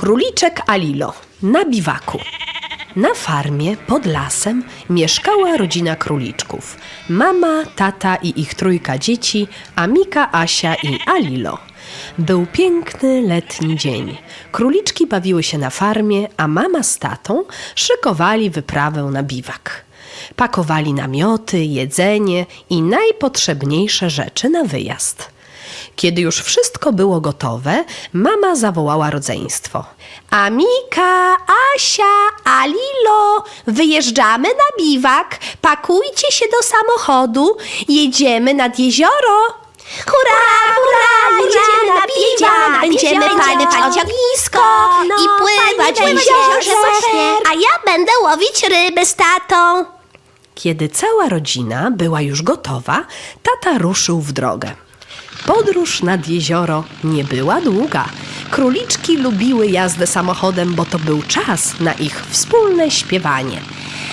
Króliczek Alilo na biwaku. Na farmie pod lasem mieszkała rodzina króliczków. Mama, tata i ich trójka dzieci, Amika, Asia i Alilo. Był piękny letni dzień. Króliczki bawiły się na farmie, a mama z tatą szykowali wyprawę na biwak. Pakowali namioty, jedzenie i najpotrzebniejsze rzeczy na wyjazd. Kiedy już wszystko było gotowe, mama zawołała rodzeństwo. Amika, Asia, Alilo, wyjeżdżamy na biwak. Pakujcie się do samochodu. Jedziemy nad jezioro. Hurra, hurra, jedziemy na biwak. Będziemy palić ognisko i pływać w jeziorze. A ja będę łowić ryby z tatą. Kiedy cała rodzina była już gotowa, tata ruszył w drogę. Podróż nad jezioro nie była długa. Króliczki lubiły jazdę samochodem, bo to był czas na ich wspólne śpiewanie.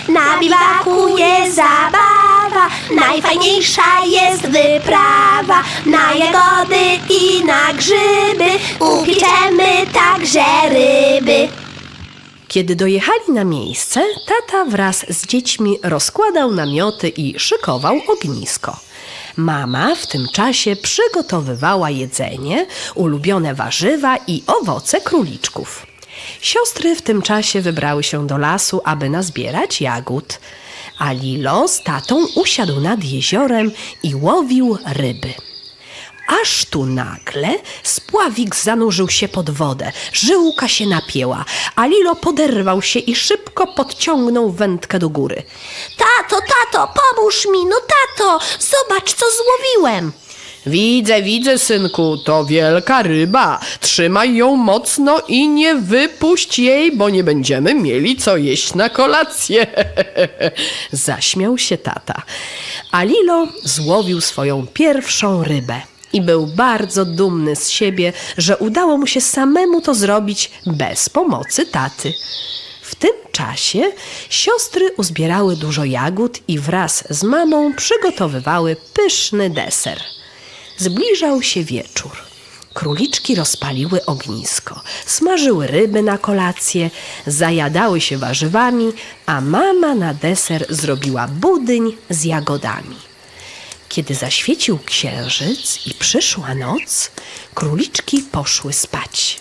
Na biwaku jest zabawa, najfajniejsza jest wyprawa. Na jagody i na grzyby upieczemy także ryby. Kiedy dojechali na miejsce, tata wraz z dziećmi rozkładał namioty i szykował ognisko. Mama w tym czasie przygotowywała jedzenie, ulubione warzywa i owoce króliczków. Siostry w tym czasie wybrały się do lasu, aby nazbierać jagód, a Lilo z tatą usiadł nad jeziorem i łowił ryby. Aż tu nagle spławik zanurzył się pod wodę, żyłka się napięła, a Lilo poderwał się i szybko podciągnął wędkę do góry. Tato, tato, pomóż mi, no tato, zobacz co złowiłem. Widzę, widzę, synku, to wielka ryba. Trzymaj ją mocno i nie wypuść jej, bo nie będziemy mieli co jeść na kolację. Zaśmiał się tata, a Lilo złowił swoją pierwszą rybę. I był bardzo dumny z siebie, że udało mu się samemu to zrobić bez pomocy taty. W tym czasie siostry uzbierały dużo jagód i wraz z mamą przygotowywały pyszny deser. Zbliżał się wieczór. Króliczki rozpaliły ognisko, smażyły ryby na kolację, zajadały się warzywami, a mama na deser zrobiła budyń z jagodami. Kiedy zaświecił księżyc i przyszła noc, króliczki poszły spać.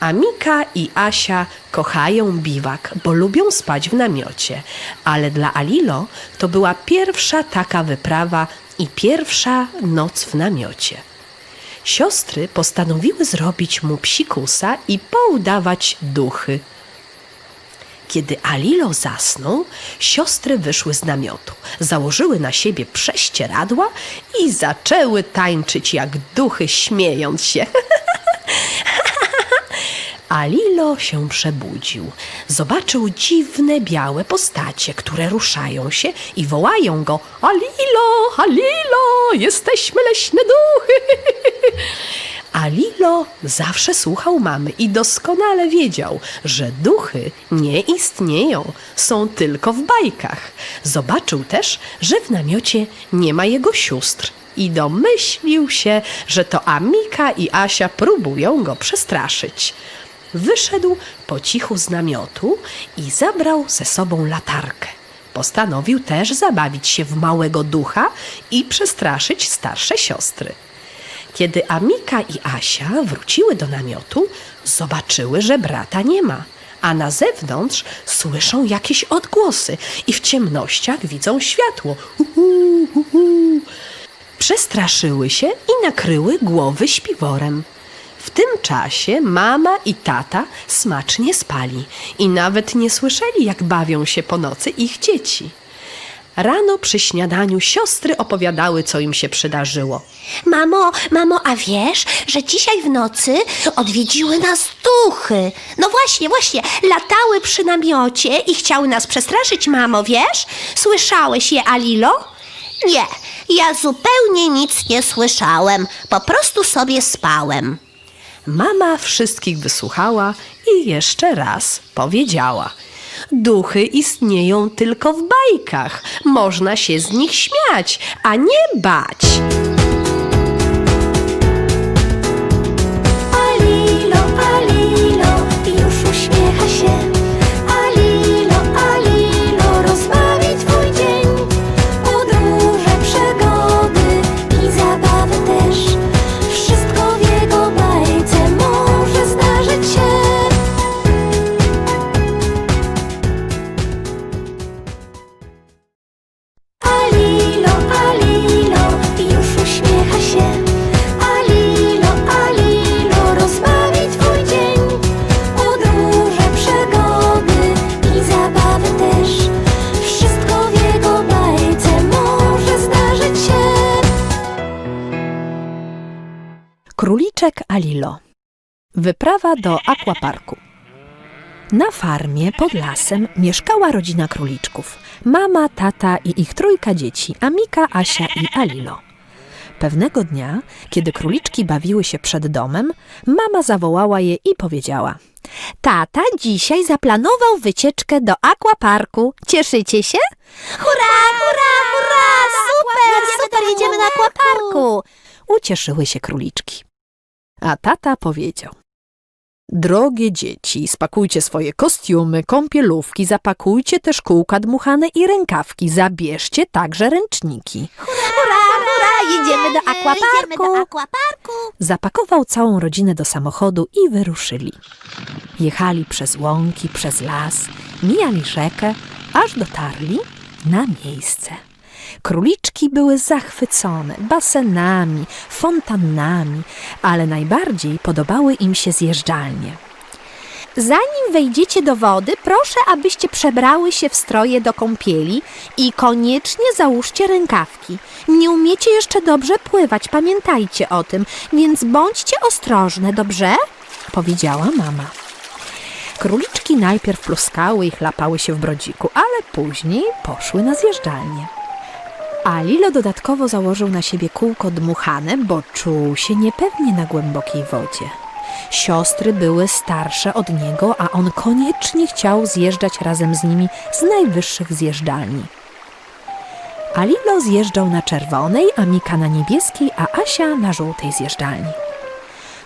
Amika i Asia kochają biwak, bo lubią spać w namiocie, ale dla Alilo to była pierwsza taka wyprawa i pierwsza noc w namiocie. Siostry postanowiły zrobić mu psikusa i poudawać duchy. Kiedy Alilo zasnął, siostry wyszły z namiotu, założyły na siebie prześcieradła i zaczęły tańczyć jak duchy, śmiejąc się. Alilo się przebudził. Zobaczył dziwne białe postacie, które ruszają się i wołają go: Alilo, Alilo, jesteśmy leśne duchy. Alilo zawsze słuchał mamy i doskonale wiedział, że duchy nie istnieją, są tylko w bajkach. Zobaczył też, że w namiocie nie ma jego sióstr i domyślił się, że to Amika i Asia próbują go przestraszyć. Wyszedł po cichu z namiotu i zabrał ze sobą latarkę. Postanowił też zabawić się w małego ducha i przestraszyć starsze siostry. Kiedy Amika i Asia wróciły do namiotu, zobaczyły, że brata nie ma, a na zewnątrz słyszą jakieś odgłosy i w ciemnościach widzą światło. Uhu, uhu. Przestraszyły się i nakryły głowy śpiworem. W tym czasie mama i tata smacznie spali i nawet nie słyszeli, jak bawią się po nocy ich dzieci. Rano przy śniadaniu siostry opowiadały, co im się przydarzyło. Mamo, mamo, a wiesz, że dzisiaj w nocy odwiedziły nas duchy? No właśnie, właśnie, latały przy namiocie i chciały nas przestraszyć, mamo, wiesz? Słyszałeś je, Alilo? Nie, ja zupełnie nic nie słyszałem, po prostu sobie spałem. Mama wszystkich wysłuchała i jeszcze raz powiedziała: Duchy istnieją tylko w bajkach. Można się z nich śmiać, a nie bać. Wyprawa do akwaparku. Na farmie pod lasem mieszkała rodzina króliczków. Mama, tata i ich trójka dzieci, Amika, Asia i Alilo. Pewnego dnia, kiedy króliczki bawiły się przed domem, mama zawołała je i powiedziała: Tata dzisiaj zaplanował wycieczkę do akwaparku. Cieszycie się? Hurra, hurra, hurra! Super, super, jedziemy na akwaparku. Ucieszyły się króliczki. A tata powiedział: Drogie dzieci, spakujcie swoje kostiumy, kąpielówki, zapakujcie też kółka dmuchane i rękawki, zabierzcie także ręczniki. Hurra, hurra, jedziemy do akwaparku. Jedziemy do akwaparku. Zapakował całą rodzinę do samochodu i wyruszyli. Jechali przez łąki, przez las, mijali rzekę, aż dotarli na miejsce. Króliczki były zachwycone basenami, fontannami, ale najbardziej podobały im się zjeżdżalnie. Zanim wejdziecie do wody, proszę, abyście przebrały się w stroje do kąpieli i koniecznie załóżcie rękawki. Nie umiecie jeszcze dobrze pływać, pamiętajcie o tym, więc bądźcie ostrożne, dobrze? powiedziała mama. Króliczki najpierw pluskały i chlapały się w brodziku, ale później poszły na zjeżdżalnię. A Lilo dodatkowo założył na siebie kółko dmuchane, bo czuł się niepewnie na głębokiej wodzie. Siostry były starsze od niego, a on koniecznie chciał zjeżdżać razem z nimi z najwyższych zjeżdżalni. A Lilo zjeżdżał na czerwonej, a Mika na niebieskiej, a Asia na żółtej zjeżdżalni.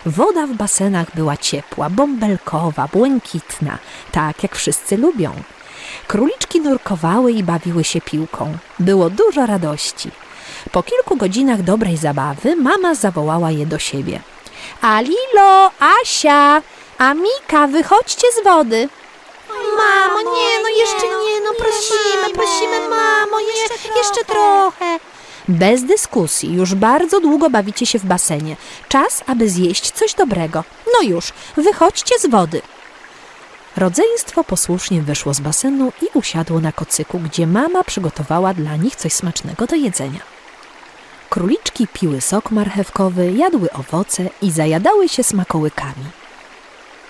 Woda w basenach była ciepła, bąbelkowa, błękitna, tak jak wszyscy lubią. Króliczki nurkowały i bawiły się piłką. Było dużo radości. Po kilku godzinach dobrej zabawy mama zawołała je do siebie. Alilo, Asia, Amika, wychodźcie z wody. Mamo, nie, no jeszcze nie, no prosimy, prosimy, mamo, jeszcze, jeszcze trochę. Bez dyskusji, już bardzo długo bawicie się w basenie. Czas, aby zjeść coś dobrego. No już, wychodźcie z wody. Rodzeństwo posłusznie wyszło z basenu i usiadło na kocyku, gdzie mama przygotowała dla nich coś smacznego do jedzenia. Króliczki piły sok marchewkowy, jadły owoce i zajadały się smakołykami.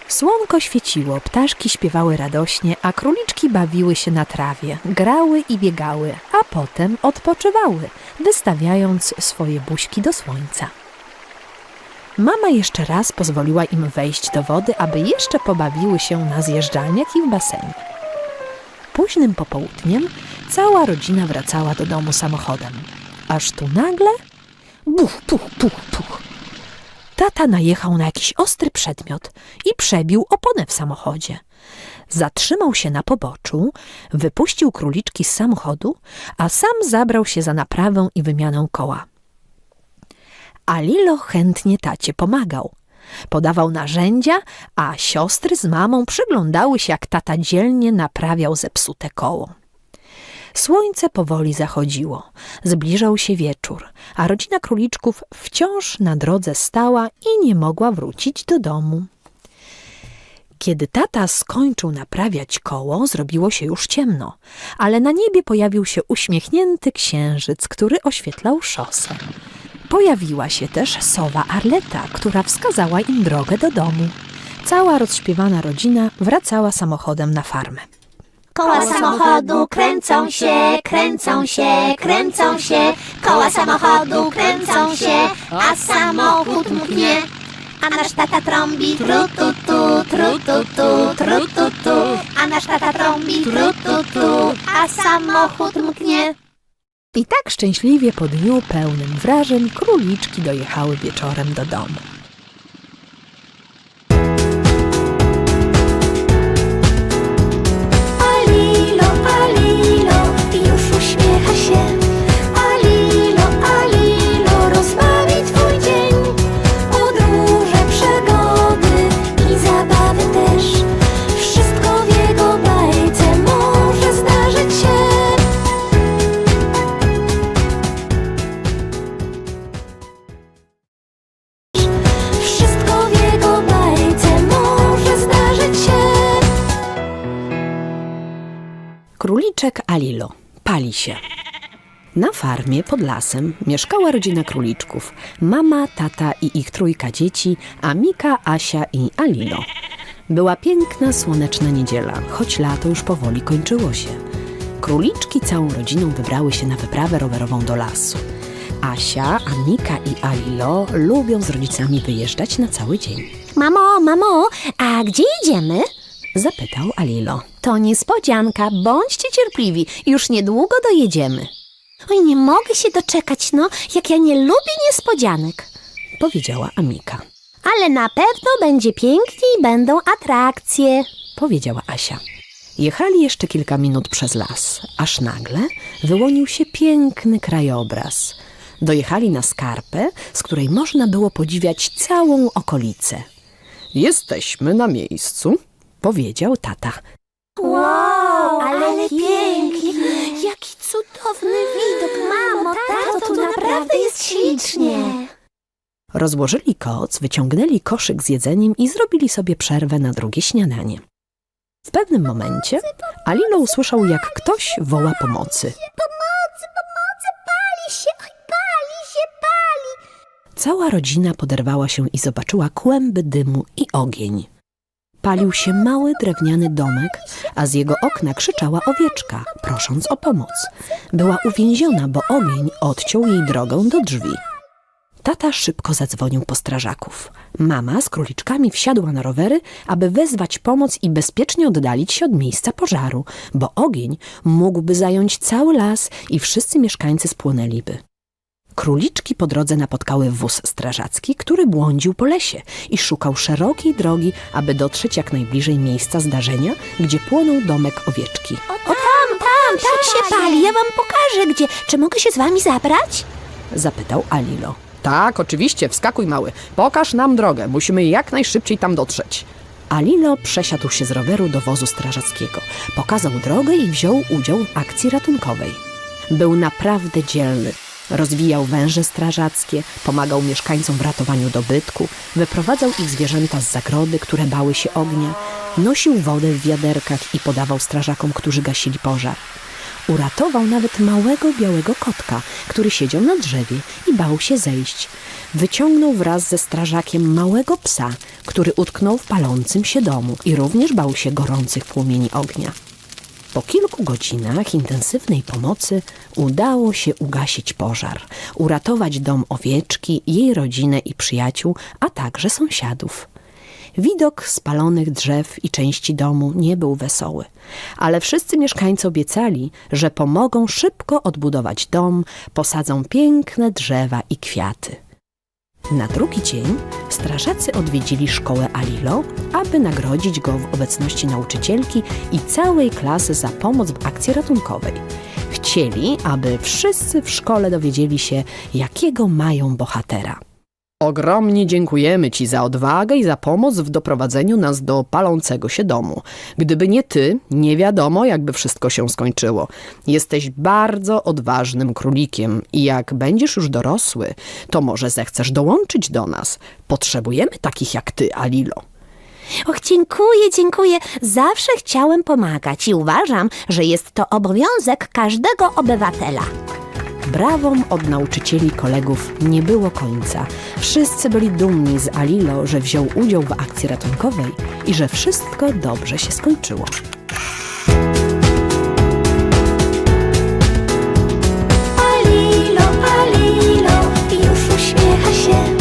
Słonko świeciło, ptaszki śpiewały radośnie, a króliczki bawiły się na trawie, grały i biegały, a potem odpoczywały, wystawiając swoje buźki do słońca. Mama jeszcze raz pozwoliła im wejść do wody, aby jeszcze pobawiły się na zjeżdżalniach i w basenie. Późnym popołudniem cała rodzina wracała do domu samochodem. Aż tu nagle buch, puch, puch, puch. Tata najechał na jakiś ostry przedmiot i przebił oponę w samochodzie. Zatrzymał się na poboczu, wypuścił króliczki z samochodu, a sam zabrał się za naprawę i wymianę koła. A Lilo chętnie tacie pomagał. Podawał narzędzia, a siostry z mamą przyglądały się, jak tata dzielnie naprawiał zepsute koło. Słońce powoli zachodziło, zbliżał się wieczór, a rodzina króliczków wciąż na drodze stała i nie mogła wrócić do domu. Kiedy tata skończył naprawiać koło, zrobiło się już ciemno, ale na niebie pojawił się uśmiechnięty księżyc, który oświetlał szosę. Pojawiła się też sowa Arleta, która wskazała im drogę do domu. Cała rozśpiewana rodzina wracała samochodem na farmę. Koła samochodu kręcą się, kręcą się, kręcą się. Koła samochodu kręcą się, a samochód mknie. A nasz tata trąbi tru tu tu, tru tu tu, tru tu tu. A nasz tata trąbi tru tu tu, a samochód mknie. I tak szczęśliwie po dniu pełnym wrażeń króliczki dojechały wieczorem do domu. Króliczek Alilo pali się. Na farmie pod lasem mieszkała rodzina króliczków. Mama, tata i ich trójka dzieci, Amika, Asia i Alilo. Była piękna, słoneczna niedziela, choć lato już powoli kończyło się. Króliczki całą rodziną wybrały się na wyprawę rowerową do lasu. Asia, Amika i Alilo lubią z rodzicami wyjeżdżać na cały dzień. Mamo, mamo, a gdzie jedziemy? Zapytał Alilo. To niespodzianka, bądźcie cierpliwi, już niedługo dojedziemy. Oj, nie mogę się doczekać, no, jak ja nie lubię niespodzianek. Powiedziała Amika. Ale na pewno będzie pięknie i będą atrakcje. Powiedziała Asia. Jechali jeszcze kilka minut przez las, aż nagle wyłonił się piękny krajobraz. Dojechali na skarpę, z której można było podziwiać całą okolicę. Jesteśmy na miejscu, powiedział tata. Wow, ale, pięknie. Jaki cudowny widok, mamo, tato, tu naprawdę jest ślicznie. Rozłożyli koc, wyciągnęli koszyk z jedzeniem i zrobili sobie przerwę na drugie śniadanie. W pewnym momencie Alilo usłyszał, jak ktoś woła pomocy. Pomocy, pomocy, pali się, oj, pali się, pali. Cała rodzina poderwała się i zobaczyła kłęby dymu i ogień. Palił się mały drewniany domek, a z jego okna krzyczała owieczka, prosząc o pomoc. Była uwięziona, bo ogień odciął jej drogę do drzwi. Tata szybko zadzwonił po strażaków. Mama z króliczkami wsiadła na rowery, aby wezwać pomoc i bezpiecznie oddalić się od miejsca pożaru, bo ogień mógłby zająć cały las i wszyscy mieszkańcy spłonęliby. Króliczki po drodze napotkały wóz strażacki, który błądził po lesie i szukał szerokiej drogi, aby dotrzeć jak najbliżej miejsca zdarzenia, gdzie płonął domek owieczki. O, tam, tam, tam się pali, ja wam pokażę gdzie. Czy mogę się z wami zabrać? Zapytał Alilo. Tak, oczywiście, wskakuj mały. Pokaż nam drogę, musimy jak najszybciej tam dotrzeć. Alilo przesiadł się z roweru do wozu strażackiego, pokazał drogę i wziął udział w akcji ratunkowej. Był naprawdę dzielny. Rozwijał węże strażackie, pomagał mieszkańcom w ratowaniu dobytku, wyprowadzał ich zwierzęta z zagrody, które bały się ognia, nosił wodę w wiaderkach i podawał strażakom, którzy gasili pożar. Uratował nawet małego białego kotka, który siedział na drzewie i bał się zejść. Wyciągnął wraz ze strażakiem małego psa, który utknął w palącym się domu i również bał się gorących płomieni ognia. Po kilku godzinach intensywnej pomocy udało się ugasić pożar, uratować dom owieczki, jej rodzinę i przyjaciół, a także sąsiadów. Widok spalonych drzew i części domu nie był wesoły, ale wszyscy mieszkańcy obiecali, że pomogą szybko odbudować dom, posadzą piękne drzewa i kwiaty. Na drugi dzień strażacy odwiedzili szkołę Alilo, aby nagrodzić go w obecności nauczycielki i całej klasy za pomoc w akcji ratunkowej. Chcieli, aby wszyscy w szkole dowiedzieli się, jakiego mają bohatera. Ogromnie dziękujemy Ci za odwagę i za pomoc w doprowadzeniu nas do palącego się domu. Gdyby nie Ty, nie wiadomo, jakby wszystko się skończyło. Jesteś bardzo odważnym królikiem i jak będziesz już dorosły, to może zechcesz dołączyć do nas. Potrzebujemy takich jak Ty, Alilo. Och, dziękuję, dziękuję. Zawsze chciałem pomagać i uważam, że jest to obowiązek każdego obywatela. Brawom od nauczycieli kolegów nie było końca. Wszyscy byli dumni z Alilo, że wziął udział w akcji ratunkowej i że wszystko dobrze się skończyło. Alilo, Alilo, już uśmiecha się.